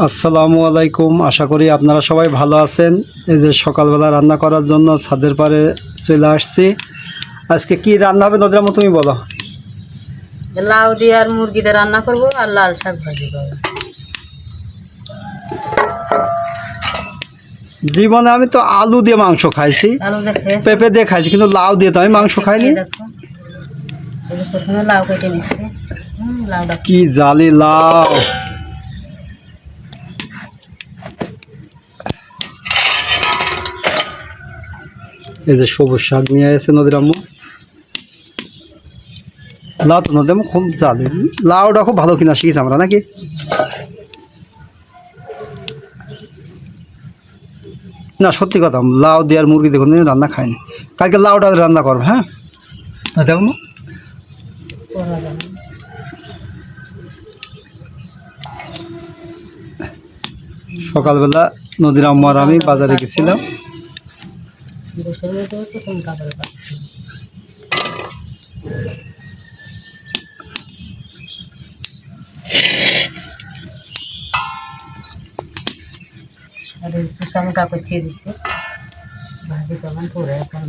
আসসালামু আলাইকুম। আশা করি আপনারা সবাই ভালো আছেন। এই যে সকালবেলা রান্না করার জন্য ছাদের পারে চলে আসছি। আজকে কি রান্না হবে নদীরাম তুমি বলো। লাউ দিয়ে আর মুরগি দিয়ে রান্না করব আর লাল শাক ভাজি করব। জীবনে আমি তো আলু দিয়ে মাংস খাইছি। পেঁপে দিয়ে খাইছি কিন্তু লাউ দিয়ে তো আমি মাংস খাইনি। দেখো। এই যে প্রথমে লাউ কেটে নিচ্ছে। হুম, লাউটা কি জালি লাউ। এই যে সবুজ শাক নিয়ে এসে নদীর আম্মু। লাউ তো আম্মু খুব জালি। লাউটা খুব ভালো কিনা শিখেছি আমরা, নাকি? না, সত্যি কথা, লাউ দিয়ে আর মুরগি দেখুন রান্না খাইনি। কালকে লাউটা রান্না করব হ্যাঁ? না। সকালবেলা নদীর আম্মু আর আমি বাজারে গেছিলাম। বসে রয়েছে প্রথম কাপড়ে পাচ্ছি আর এই সুসামটা চেয়ে ভাজি কেমন পরে এখন?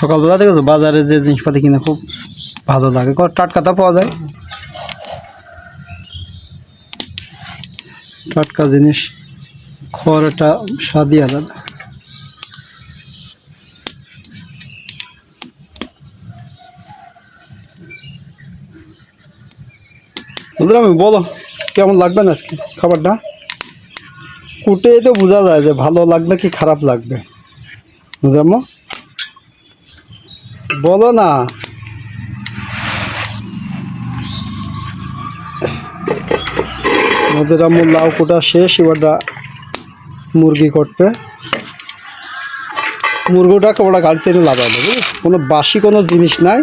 সকালবেলা দেখেছ? বাজারে যে জিনিসপাতি কিনে খুব ভালো লাগে। টাটকাটা পাওয়া যায়। টাটকা জিনিস, খড়টা স্বাদই আলাদা। আমি বলো, কেমন লাগবে না আজকে খাবারটা? কুটে তো বোঝা যায় যে ভালো লাগবে কি খারাপ লাগবে। বুঝলাম বলো না। আমাদের আমার লাউ কোটা শেষ এবারটা মুরগি করতে। মুরগোটাকে ওরা গাড়িতে এনে লাগাই দেবে কোনো বাসি কোনো জিনিস নাই।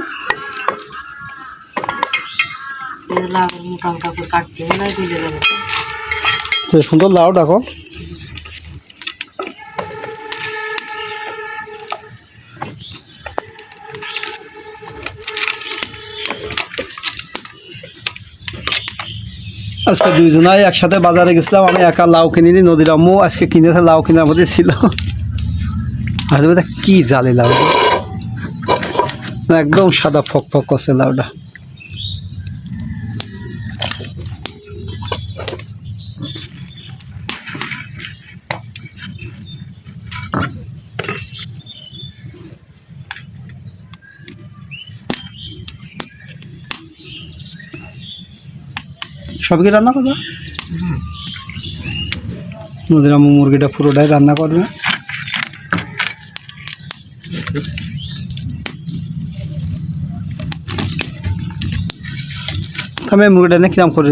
সুন্দর লাউ ডাকো আজকে দুইজনাই একসাথে বাজারে গেছিলাম, আমি একা লাউ কিনিনি, নদীর আম্মু আজকে কিনেছে, লাউ কেনার মধ্যে ছিল। আর কি জালে লাউ। একদম সাদা ফক ফক করছে লাউটা। সব কি রান্না করবে? আম্মু মুরগিটা পুরোটাই রান্না করবে। আমি মুরগিটা নিয়ে কিরাম করে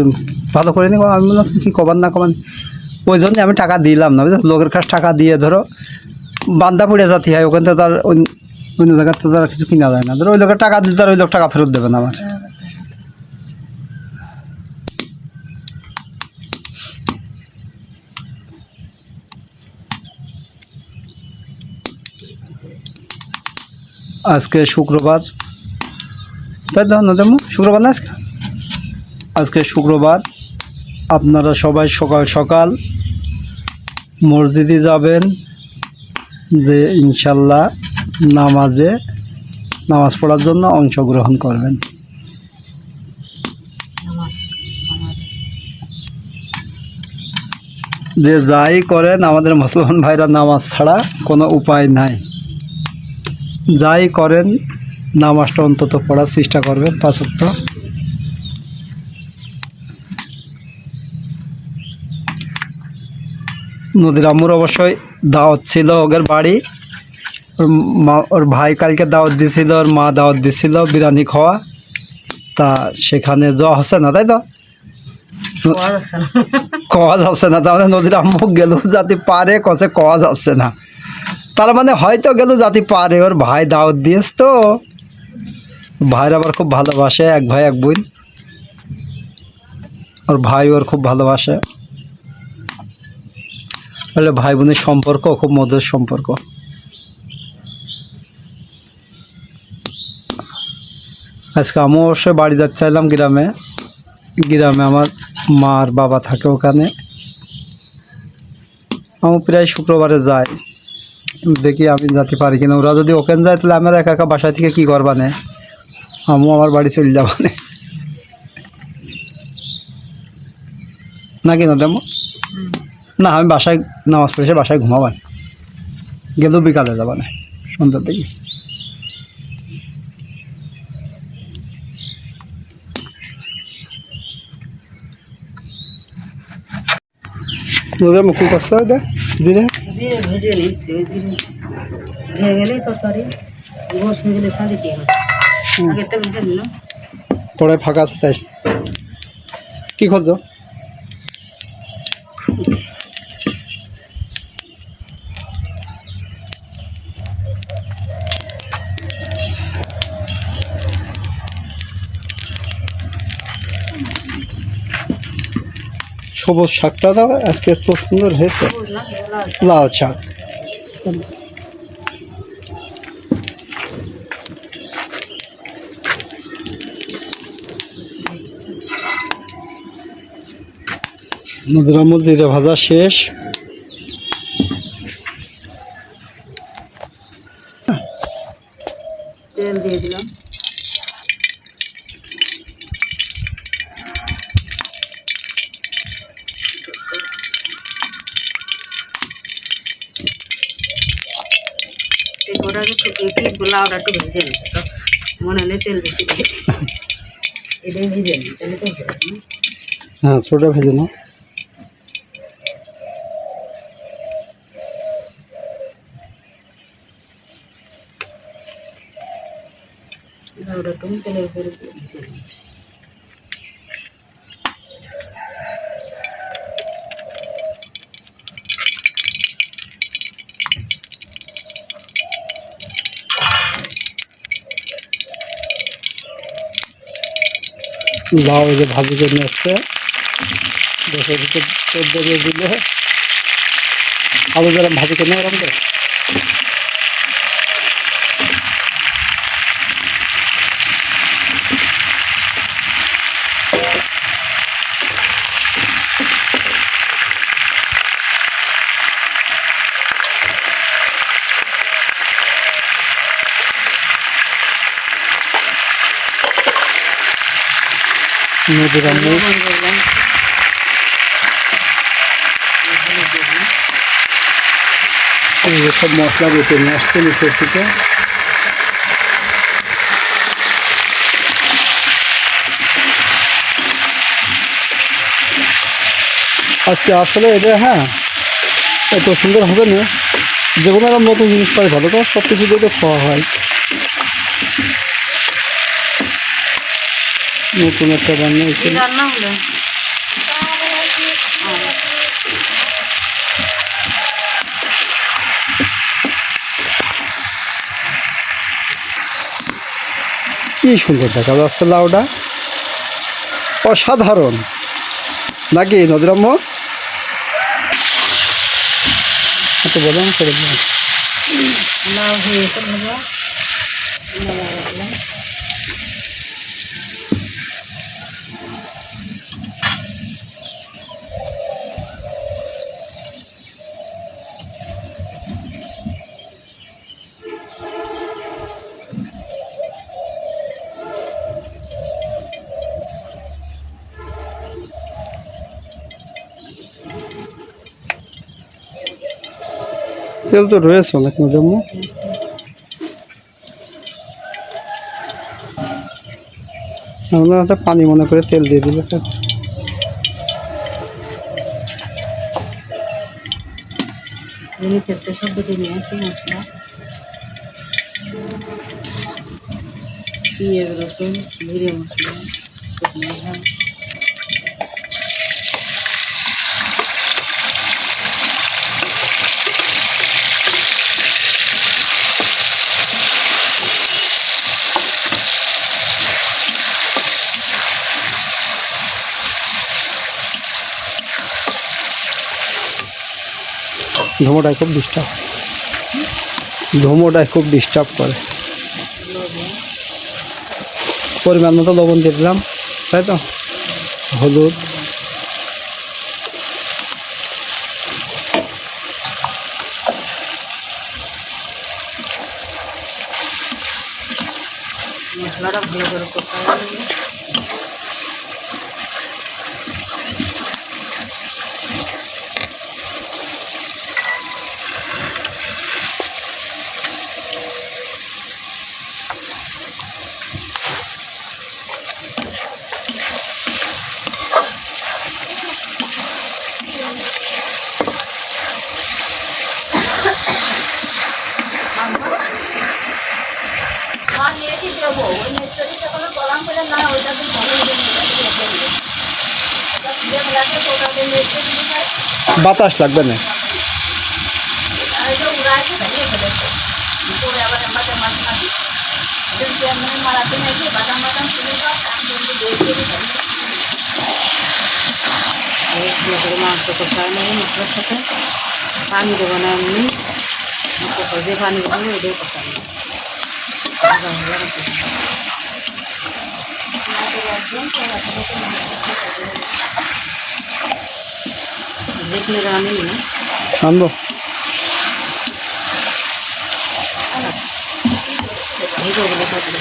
ভালো করে নি আমি বললাম, কি কবার না কমান ওই জন্যে আমি টাকা দিলাম না বুঝলো লোকের কাছে টাকা দিয়ে ধরো, বান্দা পড়ে যাতে হয়, ওখান থেকে তার অন্য জায়গার তো তার কিছু কিনা যায় না। ধরো ওই লোকের টাকা দিতে ওই লোক টাকা ফেরত দেবে না আমার। আজকে শুক্রবার। তাই তো নদেমু শুক্রবার না আজকে? আজকে শুক্রবার। আপনারা সবাই সকাল সকাল মসজিদে যাবেন যে ইনশাল্লাহ নামাজে, নামাজ পড়ার জন্য অংশগ্রহণ করবেন। যে যাই করেন, আমাদের মুসলমান ভাইরা নামাজ ছাড়া কোনো উপায় নাই। যাই করেন নামাজটা অন্তত পড়ার চেষ্টা করবেন পাঁচক্ত নদীর আম্মুর অবশ্যই দাওয়াত ছিল ওদের বাড়ি। ওর মা ওর ভাই কালকে দাওয়াত দিছিল ওর মা দাওয়াত দিছিল বিরিয়ানি খাওয়া। তা সেখানে যাওয়া হচ্ছে না তাই তো? কওয়া যাচ্ছে না। তাহলে নদীর আম্মুক গেল যাতে পারে কষে কওয়া যাচ্ছে না। তার মানে হয়তো গেল যাতে পারে। ওর ভাই দাওয়াত দিয়েছ তো। ভাইয়ের আবার খুব ভালোবাসে, এক ভাই, এক বোন। ওর ভাই ওর খুব ভালোবাসে। তাহলে ভাই বোনের সম্পর্ক, খুব মধুর সম্পর্ক। আজকে আমিও অবশ্য বাড়ি যাচ্ছিলাম গ্রামে। গ্রামে আমার মা আর বাবা থাকে ওখানে। আমি প্রায় শুক্রবারে যাই। দেখি আমি যাতে পারি কিনা। ওরা যদি ওখানে যায়, তাহলে আমার একা একা বাসা থেকে কী করবা নে? আমিও আমার বাড়ি চলে যাবা নে। নাকি না তেমন না, আমি বাসায় নামাজ পড়ে এসে বাসায় ঘুমাবান গেলেও বিকালে যাবা না, সন্ধ্যার দিকে। মুখি করছ এটা? জিরে জিরে ভেজে নিয়েছি ওই জিরে ভেজে গেলে তরকারি বসে গেলে খালি দিয়ে হবে আগে তো ভেজে পরে ফাঁকা আছে তাই। কি করছ সবুজ শাকটা দাও আজকে এত সুন্দর হয়েছে। লাল শাক। মুদ্রা মুদ্রিটা ভাজা শেষ তেল দিয়ে দিলাম গোটাকে একটু একটু লাউটা একটু ভেজে নিতে তো মনে হলে তেল বেশি। এটাই ভেজে নিই তাহলে তো না। হ্যাঁ ছোটা ভেজে নাও লাউটা একটু তেলের লাউ যে ভাজি করে দিতে চোদ্দ দিয়ে দিলে আলু গরম ভাজি করে নেওয়া নদীর সব মশলা বেটে নিয়ে আসছে নিচের থেকে। আজকে আসলে এটা হ্যাঁ এত সুন্দর হবে না। যে কোনো নতুন জিনিস পাই ভালো তো সব কিছু তো খাওয়া হয়। নতুন একটা রান্না কি রান্না হলো? কি সুন্দর দেখা যাচ্ছে লাউটা অসাধারণ। নাকি নদীরাম্য এত বললাম করে দিলাম তেল তো রয়েছে অনেক আমরা পানি মনে করে তেল দিয়ে দিলে রসুন জিরে মশলা ধুমোটায় খুব ডিস্টার্ব ধুমোটায় খুব ডিস্টার্ব করে। পরিমাণ মতো লবণ দিয়ে দিলাম, তাই তো? হলুদ। মশলাটা ভালো করে করতে হবে বাতাস লাগবে না। মাংস কষায় নেই মশলার সাথে পানি দেবো না এমনি যে পানি দেবো ওটাই কষায় নেই দেখলে রানি না আনব এই করব থাকলে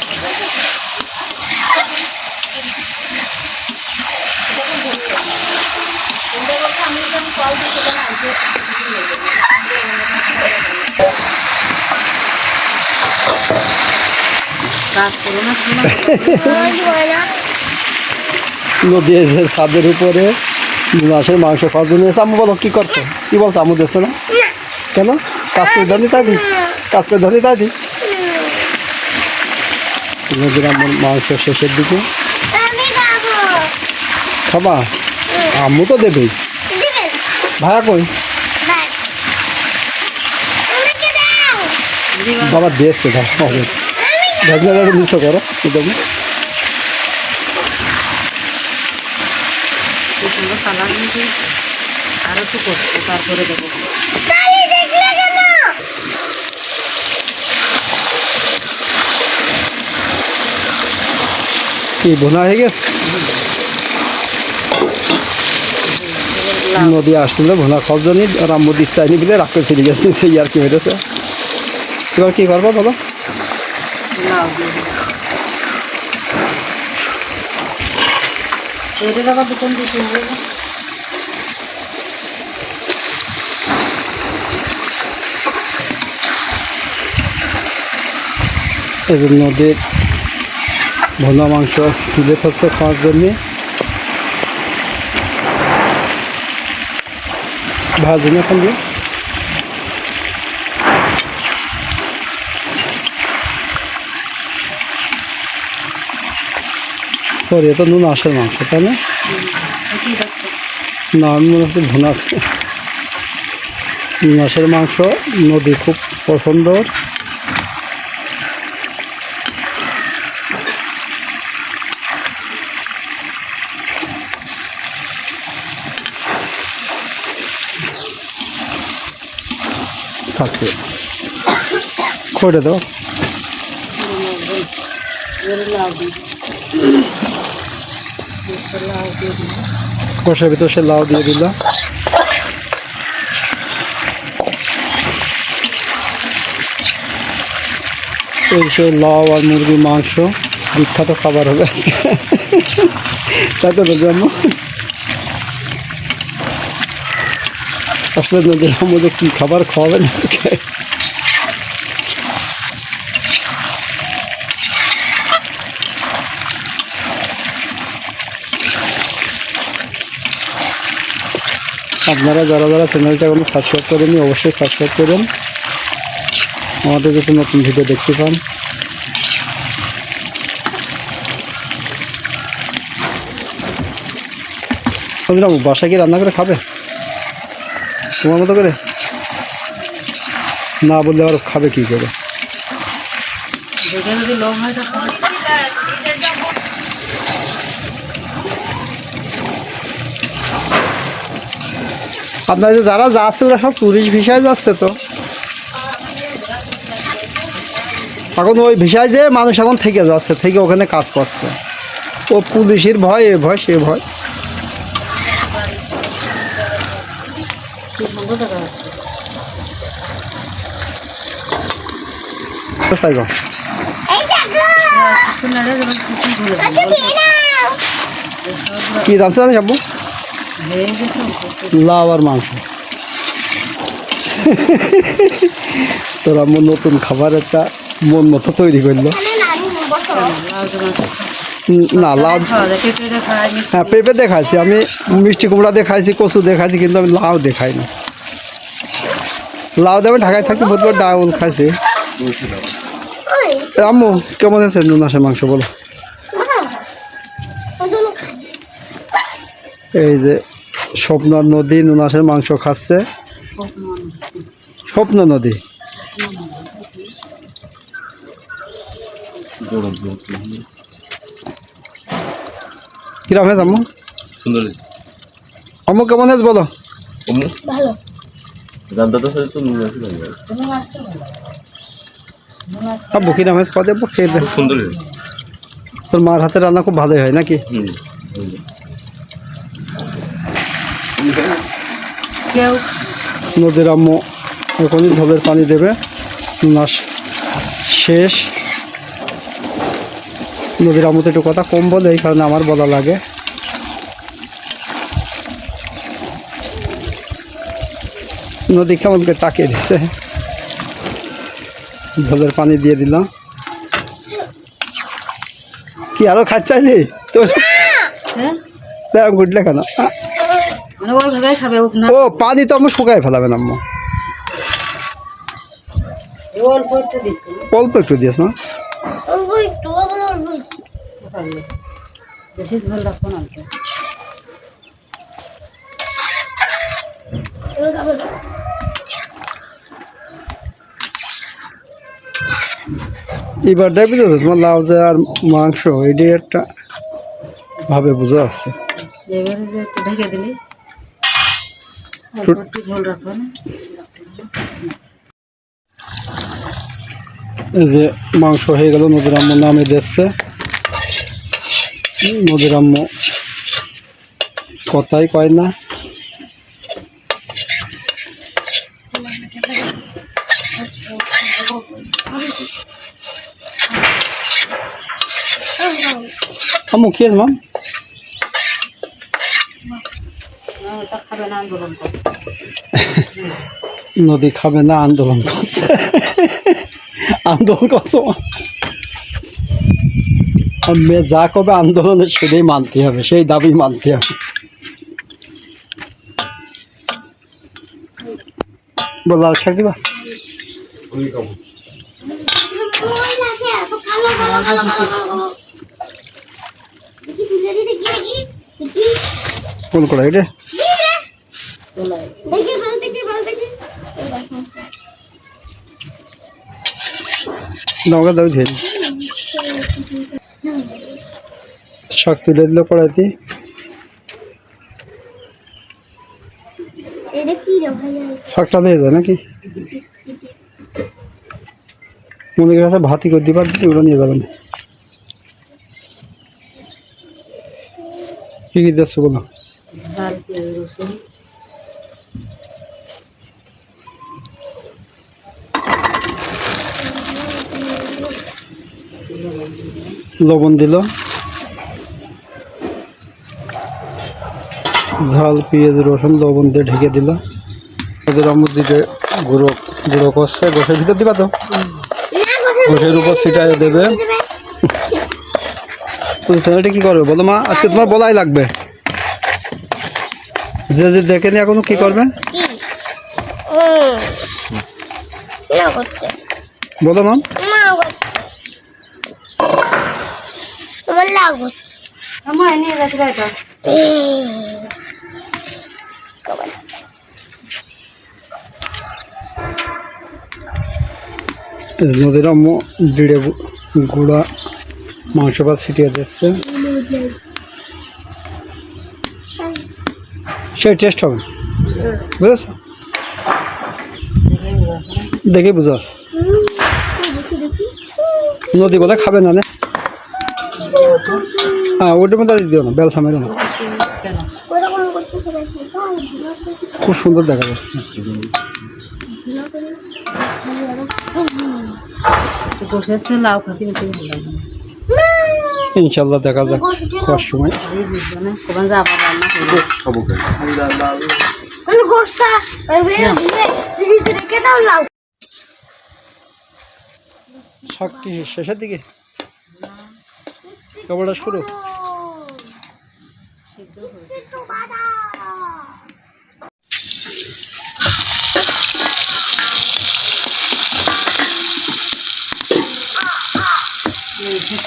কাজ করো না শোনা নদী এসে ছাদের উপরে। মাছের মাংস খাওয়ার জন্য এসে আম্মু বলো, কী করছ? কী বলছো, আম্মু দেখছ না? কেন? কাজ করে ধরি তাই কাজ করে ধরি তাই দি? নদীর আম্মুর মাংস শেষের দিকে। খাব? আম্মু তো দেবেই। ভাড়া কই? বাবা খুব সুন্দর আর একটু করব তারপরে দেবো কি, বোনা হয়ে গেছে? নদী আসছিল ভোনা খাওয়ার জন্য আর আম্মু দিক চাইনি বলে রাখতে চলে গেছে, সেই আর কি হয়েছে এবার কি করব বলো? দিতে হবে এই যে নদীর ভোনা মাংস তুলে ফেলছে খাওয়ার জন্যে। ভাজি না এখন সরি এটা নুন আসার মাংস, তাই না? আমি মনে হচ্ছে ভুনা। মাছের মাংস নদী খুব পছন্দ। থাকবে। খড়ে দাও। কষার ভিতর সে লাউ দিয়ে দিল। এই সে লাউ আর মুরগির মাংস, বিখ্যাত খাবার হবে আজকে। তাই তো জন্য আসলে মধ্যে কী খাবার খাওয়াবেন আজকে? আপনারা যারা যারা চ্যানেলটা এখনও সাবস্ক্রাইব করেননি, অবশ্যই সাবস্ক্রাইব করুন আমাদের যাতে নতুন ভিডিও দেখতে পান। বাসায় কি রান্না করে খাবে? তোমার মতো করে? না বললে আবার খাবে কি করে? আপনার যে যারা যাচ্ছে ওরা সব টুরিস্ট ভিসায় যাচ্ছে তো? এখন ওই ভিসায় যে মানুষ এখন থেকে যাচ্ছে থেকে ওখানে কাজ করছে। ও পুলিশের ভয় এ ভয় সে ভয় কি সুন্দর দেখা যাচ্ছে তো তাই গো এই দেখো আপনারা যেমন কিছু ঘুরে আচ্ছা দিয়ে নাও কি রাঁধছে গেছে লাউ আর মাংস। তোর আম্মু নতুন খাবার একটা মন মতো তৈরি করল। না লাউ হ্যাঁ পেঁপে দেখাইছি আমি মিষ্টি কুমড়া দেখাইছি কচু দেখাইছি কিন্তু আমি লাউ দেখাই না লাউ দেবে ঢাকায় থাকতে বহুত ডাউল খাইছি। আম্মু কেমন আছে নুন আসে মাংস বলো? এই যে স্বপ্ন নদী নুন আসের মাংস খাচ্ছে। স্বপ্ন নদী। কিরম হয়েছে আম্মু? সুন্দর। আম্মু কেমন হয়েছে বলো? ভালো। সাথে তো নুন আছে না কত দেবো খেয়ে দে। সুন্দর তোর মার হাতে রান্না খুব ভালোই হয় নাকি? নদীর আম্মু এখনই ঝোলের পানি দেবে। নাস শেষ। নদীর আম্মু তো একটু কথা কম বলে এই কারণে আমার বলা লাগে। নদী কেমন করে তাকিয়ে দিছে ঝোলের পানি দিয়ে দিলাম কি আরও খাচ্ছাইলি তো হ্যাঁ? ঘুরলে কেন? ও পানি তো আম্মু শুকাই ফেলাবেন আম্মু। অল্প একটু দিছি। অল্প একটু দিয়েছ না? অল্প একটু বলো অল্প একটু পারলে বেশি ঝোল রাখব না অল্প এবার খাবে না। এবার দেখবি তো তোমার লাউ যে আর মাংস এটি একটা ভাবে বোঝা আছে ঢেকে দিলি। ঝোল। এই যে মাংস হয়ে গেল নদীর আম্মু নামে দিচ্ছে। নদীর আম্মু কথাই কয় না। আম্মু কি মাম নদী খাবে না, আন্দোলন করছে। আন্দোলন করছ মেয়ে যা কবে আন্দোলনে সেটাই মানতে হবে, সেই দাবি মানতে হবে। বল, লাল শাক দিবা? ওই লাগে, এত কালো কালো কালো কালো কালো। দেখি তুলে দি, দেখি, দেখি, দেখি। কোন। নৌকা দাবি ধরে শাক তুলে দিল কড়াইতে রে? শাকটা দিয়ে যায় নাকি মনে কাছে ভাতি করে দিবার ওগুলো নিয়ে যাবেন কি কি দিচ্ছ বলো? লবণ দিল। ঝাল পেঁয়াজ রসুন লবণ দিয়ে ঢেকে দিল। ওদের আমুদ দিতে গুঁড়ো গুঁড়ো করছে। গোসের ভিতর দিবা তো? গোসের উপর ছিটাই দেবে। তুমি ছেলেটা কি করবে? বলো মা আজকে তোমার বলাই লাগবে। যে যে দেখেনি এখনও কি করবে। বলো মা? নদীর জিড়ে গুঁড়া। মাংস ভাত ছিটিয়ে দিচ্ছে। সেই টেস্ট হবে বুঝেছ? দেখে বুঝাস। নদী বলে খাবে না হ্যাঁ ওটার মধ্যে দিও না, বেলসা মেরো না খুব সুন্দর দেখা যাচ্ছে। লাউ খাতে ইনশাল্লাহ দেখা যাক কষ্ট সময়। শাক কি শেষের দিকে? কেবলটা শুরু।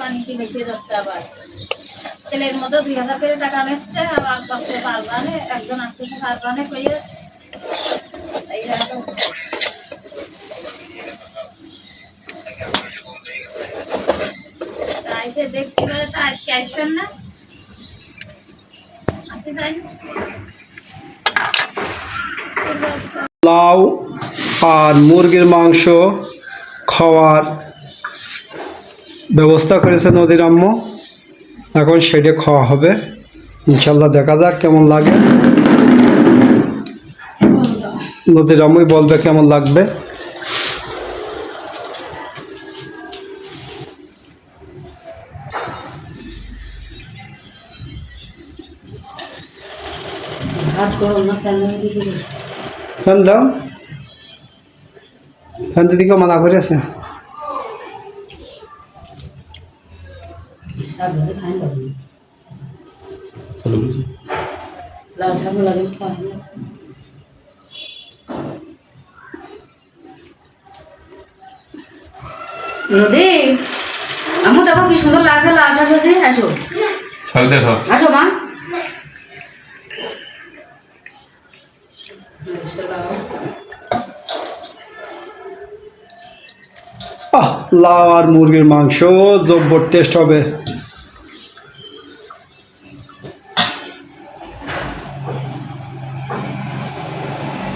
পানি কি বেশি যাচ্ছে আবার। ছেলের মধ্যে দুই হাজার করে টাকা নিচ্ছে আবার পারবানে একজন আসতেছে পারবানে কইয়ে। এই রকম। তাই সে দেখতে তা আজকে আসবেন না। লাউ আর মুরগির মাংস খাওয়ার ব্যবস্থা করেছে নদীর আম্ম। এখন সেটা খাওয়া হবে। ইনশাল্লাহ দেখা যাক কেমন লাগে। নদীর আম্মুই বলবে কেমন লাগবে। ফ্যান দাও। ফ্যান মানা করেছে আমু দেখো কি সুন্দর লাগছে লাল শাক ভাজি আসো। আসো মা। আহ, লাউ আর মুরগির মাংস, জব্বর টেস্ট হবে।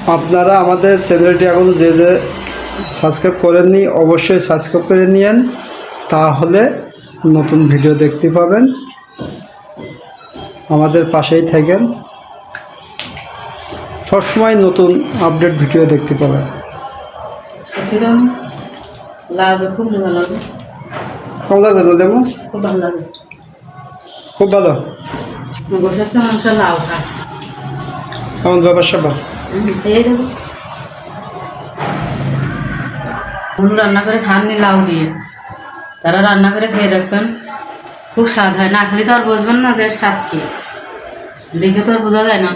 আপনারা আমাদের চ্যানেলটি এখন যে যে সাবস্ক্রাইব করেননি, অবশ্যই সাবস্ক্রাইব করে নিয়েন, তাহলে নতুন ভিডিও দেখতে পাবেন। আমাদের পাশেই থাকেন। সবসময় নতুন আপডেট ভিডিও দেখতে পাবেন। লাগে খুব মজা লাগে। কেমন লাগছে দেবো? খুব ভালো লাগে। খুব ভালো। বসার মাংস লাউ খায় কেমন ব্যাপার স্যাপার? খেয়ে দেবো কখনো রান্না করে খাননি লাউ দিয়ে। তারা রান্না করে খেয়ে দেখবেন খুব স্বাদ হয়। না খেলে তো আর বুঝবেন না যে স্বাদ কি। দেখে তো আর বোঝা যায় না।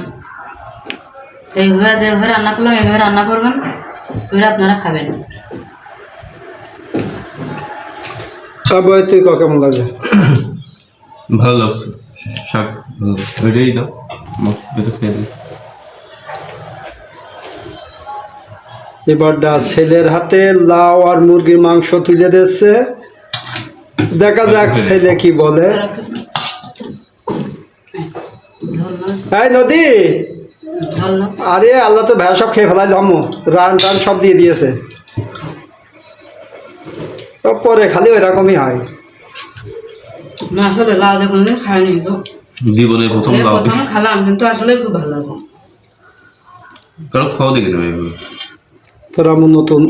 এইভাবে যেভাবে রান্না করলাম এইভাবে রান্না করবেন এবারে আপনারা খাবেন। সব বই তুই ক কেমন লাগে ভালো লাগছে। শাক ওইটাই দাও। এটা খেয়ে দিই এবারটা ছেলের হাতে লাউ আর মুরগির মাংস তুলে দিচ্ছে। দেখা যাক ছেলে কি বলে। এই নদী! আরে আল্লাহ তো ভ্যা সব খেয়ে ফেলাই জম রান টান সব দিয়ে দিয়েছে। পরে খালি ওই রকমই হয়। না আসলে লাউ দিয়ে কোনোদিন খাইনি তো। জীবনে প্রথম লাউ। প্রথমে খেলাম কিন্তু আসলে খুব ভালো লাগে। কারও খাওয়া দেখে এগুলো তোরা আমার নতুন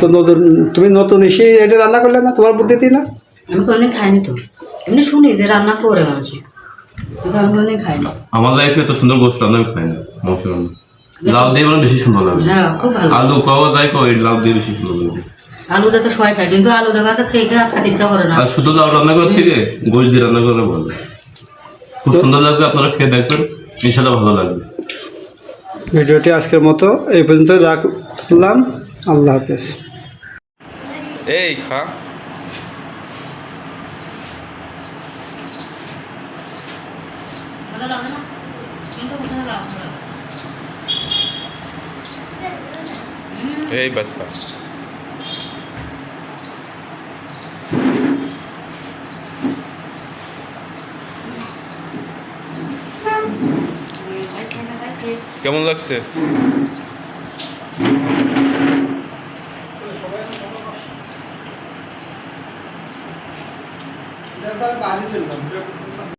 তো নতুন তুমি নতুন এসে এটা রান্না করলে না তোমার বুদ্ধিতে না? আমি কোনোদিন খাইনি তো। এমনি শুনি যে রান্না করে মানুষে। কিন্তু আমি খাইনি। আমার লাইফে এত সুন্দর গোষ্ঠ রান্না আমি খাই না মাংস রান্না। লাউ দিয়ে মানে বেশি সুন্দর লাগে। হ্যাঁ আলু খাওয়া যায় কো লাউ দিয়ে বেশি সুন্দর লাগে। তো সবাই খায় কিন্তু আলু দেখা কাছে খেয়ে খেয়ে আর ইচ্ছা করে না। আর শুধু লাউ রান্না করার থেকে গোশ দিয়ে রান্না করে ভালো খুব সুন্দর লাগছে আপনারা খেয়ে দেখবেন। ইনশাল্লাহ ভালো লাগবে। ভিডিওটি আজকের মতো এই পর্যন্ত রাখলাম। আল্লাহ হাফেজ। এই খা। এই বাচ্চা। কেমন লাগছে? বাইরে চললাম